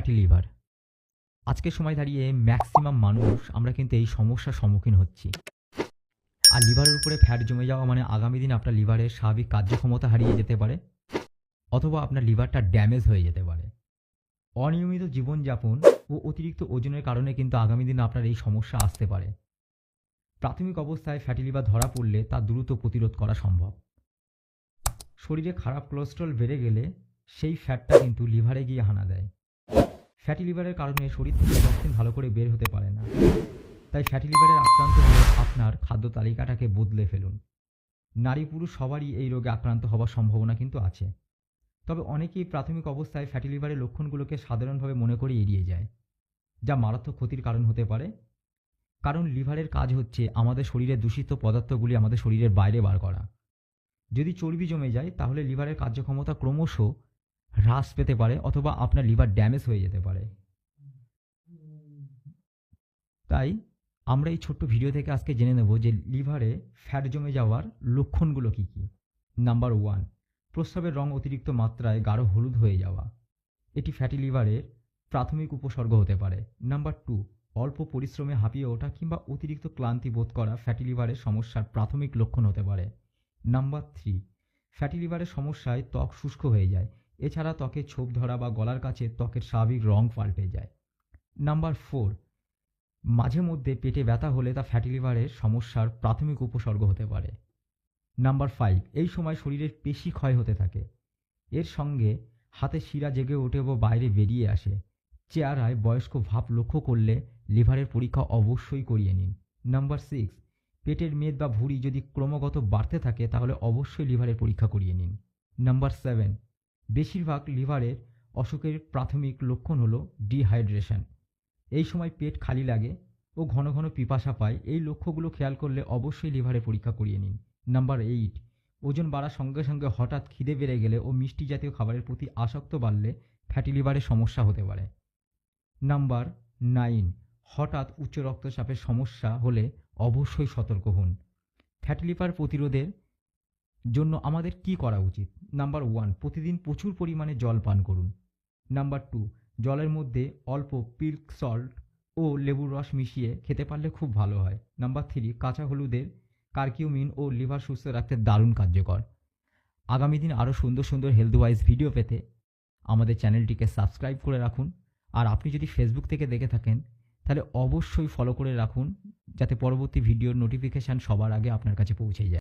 Fatty liver আজকের সময় দাঁড়িয়ে ম্যাক্সিমাম মানুষ আমরা কিন্তু এই সমস্যার সম্মুখীন হচ্ছি। আর লিভারের উপরে ফ্যাট জমে যাওয়া মানে আগামী দিন আপনার লিভারের স্বাভাবিক কার্যক্ষমতা হারিয়ে যেতে পারে, অথবা আপনার লিভারটা ড্যামেজ হয়ে যেতে পারে। অনিয়মিত জীবনযাপন ও অতিরিক্ত ওজনের কারণে কিন্তু আগামী দিনে আপনার এই সমস্যা আসতে পারে। প্রাথমিক অবস্থায় ফ্যাটি লিভার ধরা পড়লে তা দ্রুত প্রতিরোধ করা সম্ভব। শরীরে খারাপ কোলেস্ট্রল বেড়ে গেলে সেই ফ্যাটটা কিন্তু লিভারে গিয়ে হানা দেয়। ফ্যাটি লিভারের কারণে শরীর থেকে টক্সিন ভালো করে বের হতে পারে না। তাই ফ্যাটি লিভারের আক্রান্ত হলে আপনার খাদ্য তালিকাটাকে বদলে ফেলুন। নারী পুরুষ সবারই এই রোগে আক্রান্ত হওয়ার সম্ভাবনা কিন্তু আছে। তবে অনেকেই প্রাথমিক অবস্থায় ফ্যাটি লিভারের লক্ষণগুলোকে সাধারণভাবে মনে করে এড়িয়ে যায়, যা মারাত্মক ক্ষতির কারণ হতে পারে। কারণ লিভারের কাজ হচ্ছে আমাদের শরীরে দূষিত পদার্থগুলি আমাদের শরীরের বাইরে বার করা। যদি চর্বি জমে যায়, তাহলে লিভারের কার্যক্ষমতা ক্রমশ হ্রাস পেতে পারে অথবা আপনার লিভার ড্যামেজ হয়ে যেতে পারে। তাই আমরা এই ছোট্ট ভিডিও থেকে আজকে জেনে নেব যে লিভারে ফ্যাট জমে যাওয়ার লক্ষণগুলো কী কী। নাম্বার ওয়ান, প্রস্রাবের রং অতিরিক্ত মাত্রায় গাঢ় হলুদ হয়ে যাওয়া। এটি ফ্যাটি লিভারের প্রাথমিক উপসর্গ হতে পারে। নাম্বার টু, অল্প পরিশ্রমে হাঁপিয়ে ওঠা কিংবা অতিরিক্ত ক্লান্তি বোধ করা ফ্যাটি লিভারের সমস্যার প্রাথমিক লক্ষণ হতে পারে। নাম্বার থ্রি, ফ্যাটি লিভারের সমস্যায় ত্বক শুষ্ক হয়ে যায় এছাড়া ত্বকে ছোপ ধরা বা গলার কাছে ত্বকের স্বাভাবিক রং পাল্টে যায়। নাম্বার ফোর, মাঝে মধ্যে পেটে ব্যথা হলে তা ফ্যাটি লিভারের সমস্যার প্রাথমিক উপসর্গ হতে পারে। নাম্বার ফাইভ, এই সময় শরীরের পেশি ক্ষয় হতে থাকে। এর সঙ্গে হাতে শিরা জেগে ওঠে ও বাইরে বেরিয়ে আসে। চেহারায় বয়স্ক ভাব লক্ষ্য করলে লিভারের পরীক্ষা অবশ্যই করিয়ে নিন। নাম্বার সিক্স, পেটের মেদ বা ভুঁড়ি যদি ক্রমাগত বাড়তে থাকে তাহলে অবশ্যই লিভারের পরীক্ষা করিয়ে নিন। নাম্বার সেভেন বেশিরভাগ লিভারের অসুখের প্রাথমিক লক্ষণ হলো ডিহাইড্রেশন। এই সময় পেট খালি লাগে ও ঘন ঘন পিপাসা পায়, এই লক্ষ্যগুলো খেয়াল করলে অবশ্যই লিভারে পরীক্ষা করিয়ে নিন। নাম্বার এইট, ওজন বাড়ার সঙ্গে সঙ্গে হঠাৎ খিদে বেড়ে গেলে ও মিষ্টি জাতীয় খাবারের প্রতি আসক্ত বাড়লে ফ্যাটি লিভারের সমস্যা হতে পারে। নাম্বার নাইন, হঠাৎ উচ্চ রক্তচাপের সমস্যা হলে অবশ্যই সতর্ক হন। ফ্যাটি লিভার প্রতিরোধের জন্য আমাদের কি করা উচিত? নাম্বার ওয়ান প্রতিদিন প্রচুর পরিমাণে জল পান করুন। নাম্বার টু জলের মধ্যে অল্প পিল্ক সল্ট ও লেবুর রস মিশিয়ে খেতে পারলে খুব ভালো হয়। নাম্বার থ্রি কাঁচা হলুদের কার্কিউমিন ও লিভার সুস্থ রাখতে দারুণ কার্যকর। আগামী দিন আরও সুন্দর সুন্দর হেলথ ওয়াইজ ভিডিও পেতে আমাদের চ্যানেলটিকে সাবস্ক্রাইব করে রাখুন। আর আপনি যদি ফেসবুক থেকে দেখে থাকেন, তাহলে অবশ্যই ফলো করে রাখুন, যাতে পরবর্তী ভিডিওর নোটিফিকেশান সবার আগে আপনার কাছে পৌঁছে যায়।